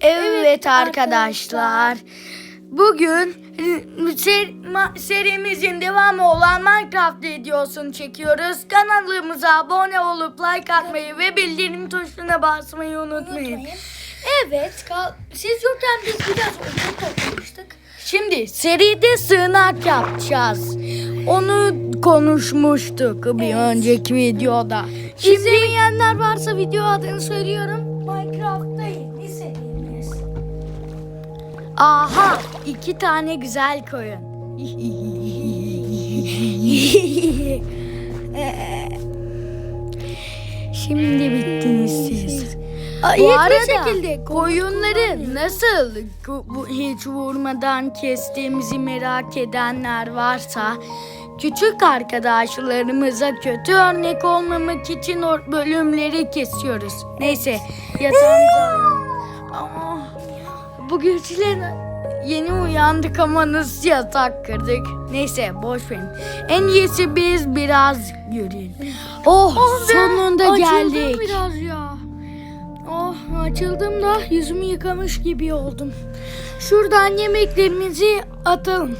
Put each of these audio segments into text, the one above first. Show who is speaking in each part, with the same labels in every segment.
Speaker 1: Evet arkadaşlar. Bugün ser- serimizin devamı olan Minecraft videosunu çekiyoruz. Kanalımıza abone olup like atmayı ve bildirim tuşuna basmayı unutmayın.
Speaker 2: Evet. kal- Siz yokken biz biraz odun toplamıştık.
Speaker 1: Şimdi seride sığınak yapacağız. Onu konuşmuştuk bir önceki videoda.
Speaker 2: İzlemeyenler varsa video adını söylüyorum.
Speaker 1: Aha iki tane güzel koyun. Şimdi bittiniz siz.
Speaker 2: Aa,
Speaker 1: Bu arada
Speaker 2: şekilde
Speaker 1: koyunları nasıl bu, hiç vurmadan kestiğimizi merak edenler varsa küçük arkadaşlarımıza kötü örnek olmamak için bölümleri kesiyoruz. Neyse yatağımıza bu gürültüler yeni uyandık ama nasıl yatak kırdık. Neyse boş verin. En iyisi biz biraz yürüyün. Oh, sonunda
Speaker 2: Açıldım
Speaker 1: geldik.
Speaker 2: biraz ya. Oh açıldım da yüzümü yıkamış gibi oldum. Şuradan yemeklerimizi atalım.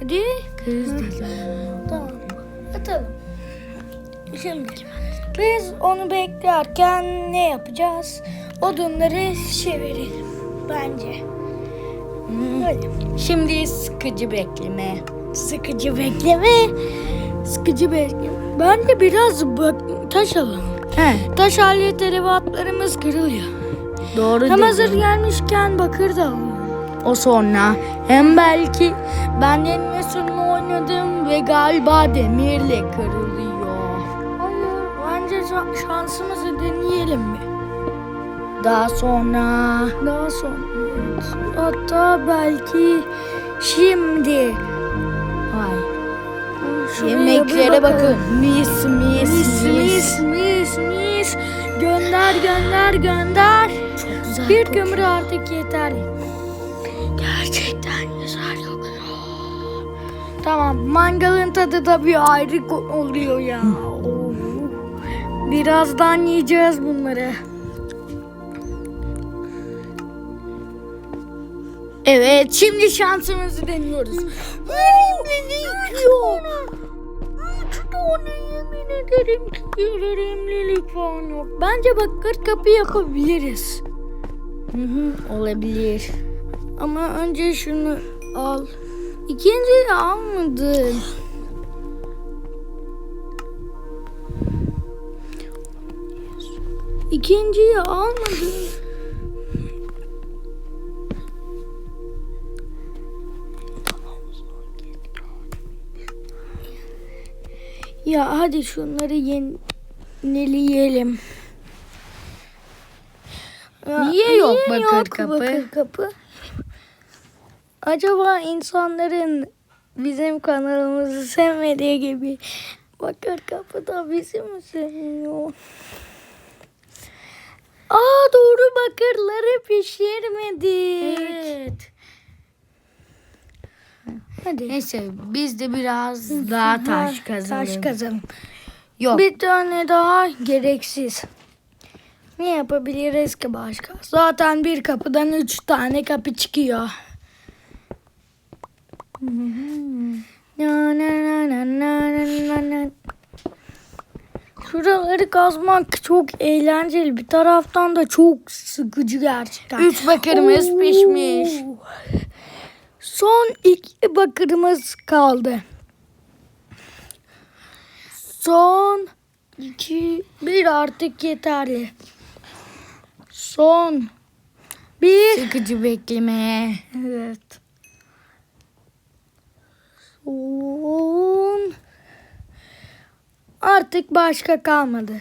Speaker 2: Hadi.
Speaker 1: Kız.
Speaker 2: Tamam. Atalım. Şimdi biz onu beklerken ne yapacağız? Odunları çevirelim bence. Hadi.
Speaker 1: Şimdi sıkıcı bekleme.
Speaker 2: Sıkıcı bekleme. Sıkıcı bekleme. Bence biraz bak taş alalım.
Speaker 1: He,
Speaker 2: Taş alet edevatlarımız kırılıyor.
Speaker 1: doğru
Speaker 2: Hem hazır gelmişken bakır da alalım.
Speaker 1: O sonra hem belki ben deneme sürümü oynadım ve galiba demirle kırılıyor.
Speaker 2: Hayır. Bence şa- şansımızı deneyelim mi?
Speaker 1: Daha sonra
Speaker 2: Daha sonra. Hatta belki şimdi. Şuraya
Speaker 1: Yemeklere bakın. Mis mis
Speaker 2: Mis mis mis mis. Gönder gönder gönder.
Speaker 1: Güzel
Speaker 2: Bir
Speaker 1: kokuyor.
Speaker 2: kömür artık yeter.
Speaker 1: Gerçekten güzel kokuyor.
Speaker 2: Tamam mangalın tadı da bir ayrı oluyor ya. Birazdan yiyeceğiz bunları.
Speaker 1: Evet şimdi şansımızı deniyoruz.
Speaker 2: Verimli yıkıyor. Üç tane yemin ederim ki verimlilik falan yok. Bence bakır kapı yapabiliriz.
Speaker 1: Hı hı, olabilir.
Speaker 2: Ama önce şunu al. İkinciyi almadın. İkinciyi almadın. Ya hadi şunları yenileyelim. Ya
Speaker 1: Niye yok bakır kapı?
Speaker 2: bakır kapı? Acaba insanların bizim kanalımızı sevmediği gibi bakır kapı da bizi mi sevmiyor? Aa doğru bakırları pişirmedik.
Speaker 1: Evet.
Speaker 2: Hadi.
Speaker 1: Neyse biz de biraz daha taş kazalım.
Speaker 2: Taş kazalım.
Speaker 1: Yok.
Speaker 2: Bir tane daha gereksiz. Ne yapabiliriz ki başka? Zaten bir kapıdan üç tane kapı çıkıyor. Şuraları kazmak çok eğlenceli. Bir taraftan da çok sıkıcı gerçekten.
Speaker 1: Üç bakırımız
Speaker 2: Oo.
Speaker 1: pişmiş.
Speaker 2: Son iki bakırımız kaldı. Son iki, bir artık yeterli. Son bir.
Speaker 1: Sıkıcı bekleme.
Speaker 2: Evet. Son. Artık başka kalmadı.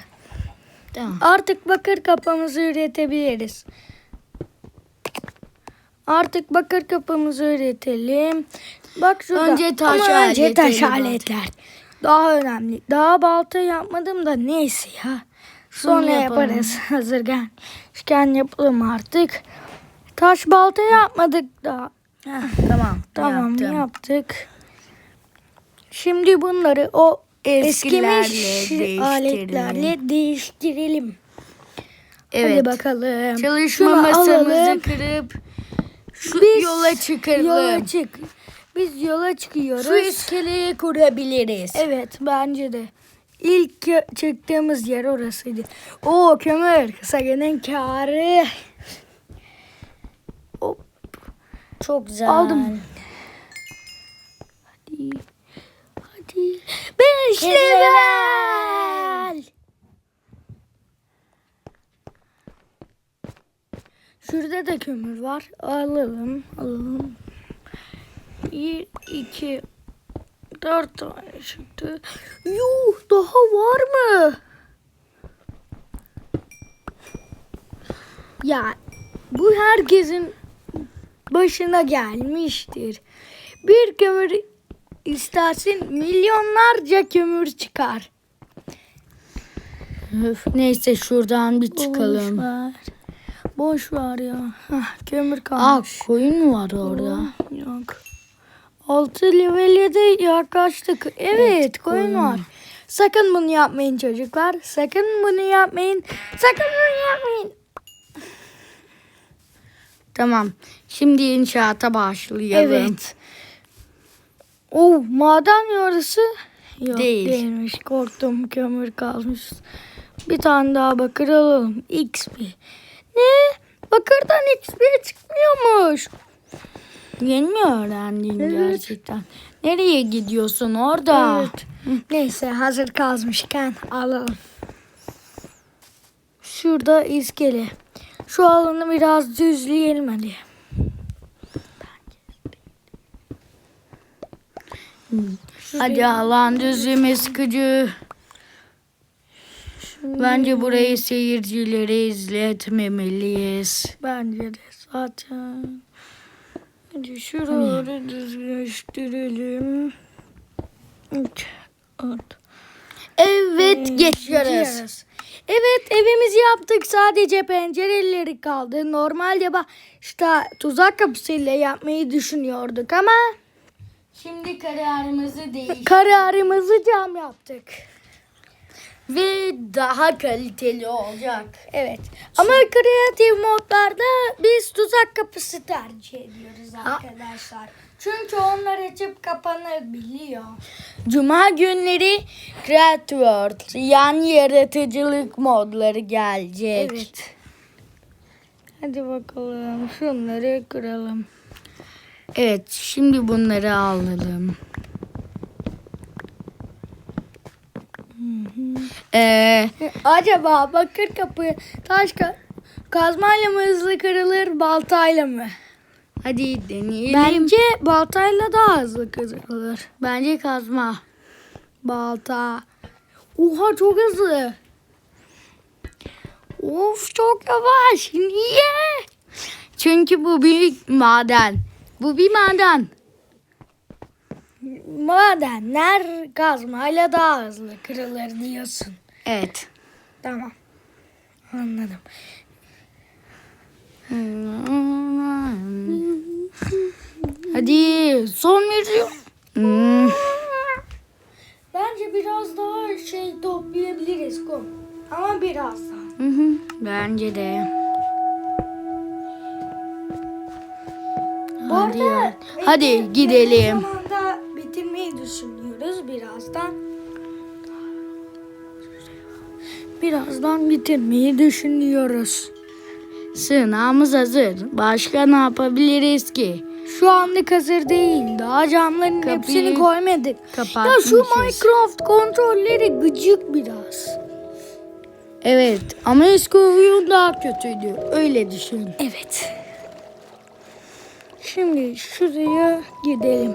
Speaker 1: Tamam.
Speaker 2: Artık bakır kapımızı üretebiliriz. Artık bakır kapımızı üretelim. Bak şurada.
Speaker 1: Önce taş
Speaker 2: Ama önce taş aletler. Daha önemli. Daha balta yapmadım da neyse ya. Sonra
Speaker 1: Sonra yapalım.
Speaker 2: yaparız. Hazır gelmişken yapalım artık. Taş balta yapmadık.
Speaker 1: Heh, tamam.
Speaker 2: Tamam
Speaker 1: yaptım.
Speaker 2: yaptık. Şimdi bunları o
Speaker 1: Eskilerle
Speaker 2: eskimiş
Speaker 1: değiştirelim.
Speaker 2: aletlerle değiştirelim.
Speaker 1: Evet.
Speaker 2: Hadi bakalım.
Speaker 1: Çalışma
Speaker 2: Şunu
Speaker 1: masamızı
Speaker 2: alalım.
Speaker 1: kırıp şu
Speaker 2: Biz
Speaker 1: yola çıkalım.
Speaker 2: Yola çık. Biz yola çıkıyoruz.
Speaker 1: Şu iskeleyi kurabiliriz.
Speaker 2: Evet bence de. İlk çıktığımız yer orasıydı. O kömür. Sage'nin kârı. Hop.
Speaker 1: Çok güzel.
Speaker 2: Aldım. Hadi. Hadi. Beş
Speaker 1: Level.
Speaker 2: level. Şurada da kömür var. Alalım. Alalım. Bir, iki, dört tane çıktı. Yuh daha var mı? Ya bu herkesin başına gelmiştir. Bir kömür istersin milyonlarca kömür çıkar.
Speaker 1: Öf, neyse şuradan bir çıkalım.
Speaker 2: Boş ver. Boş ver ya. Hah, kömür
Speaker 1: Aa
Speaker 2: kalmış.
Speaker 1: koyun mu var orada?
Speaker 2: Yok. Altı levele de yaklaştık. Evet, koyun
Speaker 1: koyun.
Speaker 2: var. Sakın bunu yapmayın çocuklar. Sakın bunu yapmayın. Sakın bunu yapmayın.
Speaker 1: Tamam. Şimdi inşaata başlayalım.
Speaker 2: Evet. Oh, maden yarısı. Yok
Speaker 1: Değil.
Speaker 2: değilmiş. Korktum kömür kalmış. Bir tane daha bakır alalım. XP. Ne? Bakırdan XP çıkmıyormuş.
Speaker 1: Yeni mi öğrendin
Speaker 2: Evet.
Speaker 1: gerçekten? Nereye gidiyorsun orada?
Speaker 2: Evet. Neyse hazır kazmışken alalım. Şurada iskele. Şu alanı biraz düzleyelim hadi.
Speaker 1: Hadi alan düzleme sıkıcı. Bence burayı seyircilere izletmemeliyiz.
Speaker 2: Bence de zaten. Hadi şuraları düzleştirelim. Dört.
Speaker 1: Evet geçiyoruz.
Speaker 2: Evet evimizi yaptık. Sadece pencereleri kaldı. Normalde bak işte tuzak kapısıyla yapmayı düşünüyorduk ama
Speaker 1: Şimdi kararımızı değiş
Speaker 2: kararımızı cam yaptık.
Speaker 1: Ve daha kaliteli olacak.
Speaker 2: Evet. Ama kreatif modlarda biz tuzak kapısı tercih ediyoruz arkadaşlar. Çünkü onlar açıp kapanabiliyor.
Speaker 1: Cuma günleri Creative World yani yaratıcılık modları gelecek.
Speaker 2: Evet. Hadi bakalım şunları kıralım.
Speaker 1: Evet, şimdi bunları alalım. Ee,
Speaker 2: Acaba bakır kapı taş ka- kazmayla mı hızlı kırılır baltayla mı?
Speaker 1: hadi deneyelim.
Speaker 2: Bence baltayla daha hızlı kırılır.
Speaker 1: Bence kazma.
Speaker 2: Balta. Oha çok hızlı. Of çok yavaş. Niye?
Speaker 1: Çünkü bu bir maden. Bu bir maden.
Speaker 2: Madenler kazmayla daha hızlı kırılır diyorsun.
Speaker 1: Evet.
Speaker 2: Tamam. Anladım.
Speaker 1: Hadi son video. Hmm,
Speaker 2: Bence biraz daha şey toplayabiliriz kum. Ama birazdan.
Speaker 1: hı hı, Bence de.
Speaker 2: Bu
Speaker 1: Hadi,
Speaker 2: arada.
Speaker 1: Hadi
Speaker 2: belli-
Speaker 1: gidelim.
Speaker 2: zamanda bitirmeyi düşünüyoruz birazdan. Birazdan bitirmeyi düşünüyoruz.
Speaker 1: Sığınağımız hazır. Başka ne yapabiliriz ki?
Speaker 2: Şu anlık hazır değil. Daha camların
Speaker 1: Kapıyı
Speaker 2: hepsini koymadık. Ya şu. Minecraft kontrolleri gıcık biraz.
Speaker 1: Evet ama eski oyun daha kötüydü. Öyle düşün.
Speaker 2: Evet. Şimdi şuraya gidelim.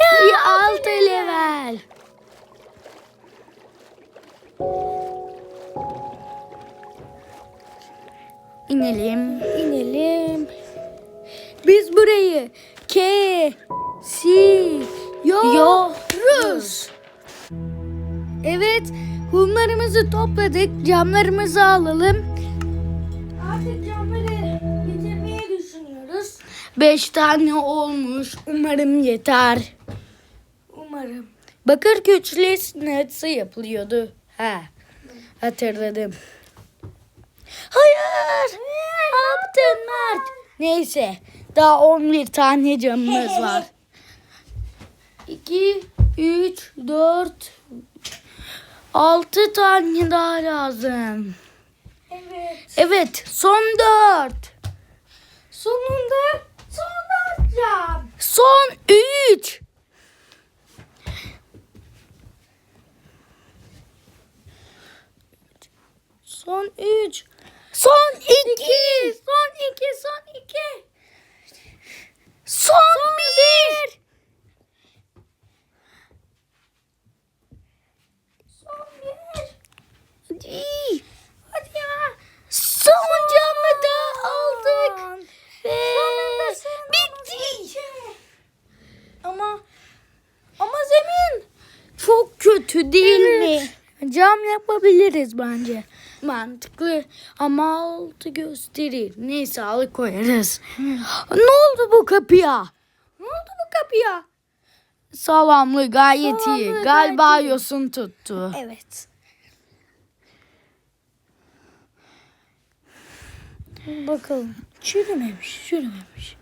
Speaker 1: Bir altı level. İnelim.
Speaker 2: İnelim. Biz burayı kesiyoruz. Evet, kumlarımızı topladık. Camlarımızı alalım. Artık camları bitirmeyi düşünüyoruz.
Speaker 1: Beş tane olmuş. Umarım yeter.
Speaker 2: Umarım.
Speaker 1: Bakır küçülesi nasıl yapılıyordu? Ha, hatırladım. Hayır. Ne yaptın Mert? Neyse. Daha 11 tane camımız var. 2, 3, 4, 6 tane daha lazım.
Speaker 2: Evet.
Speaker 1: Evet son 4.
Speaker 2: Sonunda son alacağım.
Speaker 1: Son 3. Son 3. Son 2. Son 2. Son 2. Son 1.
Speaker 2: Son bir.
Speaker 1: Hadi.
Speaker 2: Hadi ya.
Speaker 1: Son camı da aldık. Ve bitti. Ama ama zemin çok kötü değil mi? Cam yapabiliriz bence. Mantıklı ama altı gösterir. Neyse alıp koyarız. ne oldu bu kapıya?
Speaker 2: Ne oldu bu kapıya?
Speaker 1: Sağlamlığı gayet iyi.
Speaker 2: Sağlamlığı
Speaker 1: Galiba
Speaker 2: gayet iyi.
Speaker 1: yosun tuttu.
Speaker 2: Evet. Bakalım. Çürümemiş, çürümemiş.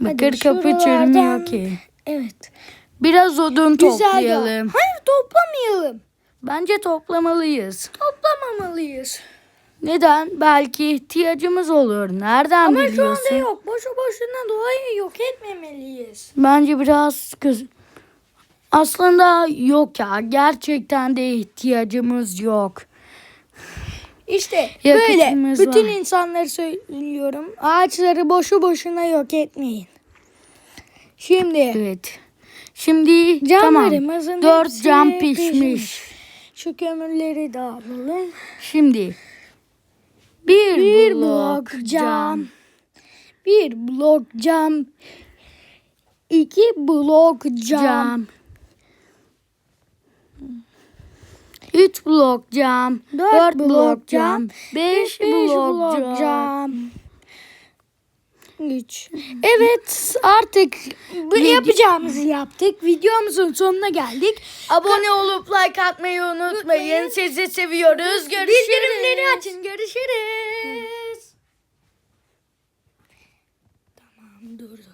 Speaker 1: Bakır kapı
Speaker 2: şuralardan-
Speaker 1: çürümüyor ki.
Speaker 2: Evet.
Speaker 1: Biraz odun
Speaker 2: Güzel ya.
Speaker 1: toplayalım.
Speaker 2: Hayır toplamayalım.
Speaker 1: Bence toplamalıyız.
Speaker 2: Toplamamalıyız.
Speaker 1: Neden? Belki ihtiyacımız olur. Nereden
Speaker 2: Ama şu
Speaker 1: biliyorsun?
Speaker 2: anda yok. Boşu boşuna doğayı yok etmemeliyiz.
Speaker 1: Bence biraz kız. Aslında yok ya. Gerçekten de ihtiyacımız yok.
Speaker 2: İşte böyle bütün
Speaker 1: var.
Speaker 2: insanları söylüyorum. Ağaçları boşu boşuna yok etmeyin. Şimdi
Speaker 1: Evet. Şimdi tamam. Dört cam pişmiş.
Speaker 2: Şu kömürleri de alalım.
Speaker 1: Şimdi bir,
Speaker 2: Bir
Speaker 1: blok,
Speaker 2: blok
Speaker 1: cam.
Speaker 2: cam. Bir blok cam. iki blok cam.
Speaker 1: cam. Üç blok cam.
Speaker 2: Dört
Speaker 1: Dört,
Speaker 2: blok
Speaker 1: blok
Speaker 2: cam,
Speaker 1: cam. Beş, blok, cam.
Speaker 2: Üç. Evet artık bu
Speaker 1: Video-
Speaker 2: yapacağımızı yaptık. Videomuzun sonuna geldik.
Speaker 1: Abone olup like atmayı unutmayın.
Speaker 2: Unutmayın.
Speaker 1: Sizi seviyoruz. Görüşürüz.
Speaker 2: Bildirimleri açın. Görüşürüz. Tamam dur dur.